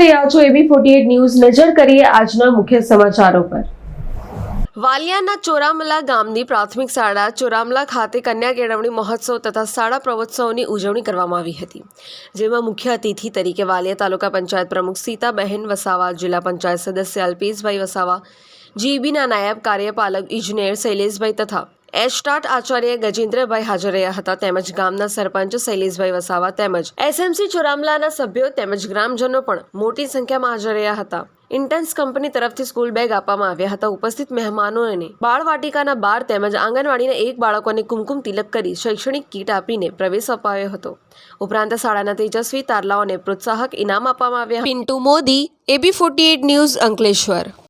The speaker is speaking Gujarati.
રહ્યા છો એબી ફોર્ટી ન્યૂઝ. નજર કરીએ આજના મુખ્ય સમાચારો પર. વાલિયાના ચોરામલા ગામની પ્રાથમિક શાળા ચોરામલા ખાતે કન્યા કેળવણી મહોત્સવ તથા શાળા પ્રવોત્સવની ઉજવણી કરવામાં આવી હતી, જેમાં મુખ્ય અતિથિ તરીકે વાલિયા તાલુકા પંચાયત પ્રમુખ સીતાબહેન વસાવા, જિલ્લા પંચાયત સદસ્ય અલ્પેશભાઈ વસાવા જીબીના નાયબ કાર્યપાલક ઇજનેર શૈલેષભાઈ તથા એસ્ટાટ આચાર્ય ગજેન્દ્રભાઈ હાજર રહ્યા હતા. તેમજ ગામના સરપંચ શૈલેષભાઈ વસાવા તેમજ એસએમસી ચોરામલાના સભ્યો તેમજ ગ્રામજનો પણ મોટી સંખ્યામાં હાજર રહ્યા હતા. ઇન્ટેન્સ કંપની તરફથી સ્કૂલ બેગ આપવામાં આવ્યા હતા. ઉપસ્થિત મહેમાનોને બાળવાટિકાના બાર તેમજ આંગણવાડીના એક બાળકોને કુમકુમ તિલક કરી શૈક્ષણિક કીટ આપીને પ્રવેશ અપાયો હતો. ઉપરાંત શાળાના તેજસ્વી તારલાઓને પ્રોત્સાહક ઇનામ આપવામાં આવ્યા Pintu Modi, AB forty eight news Ankleshwar.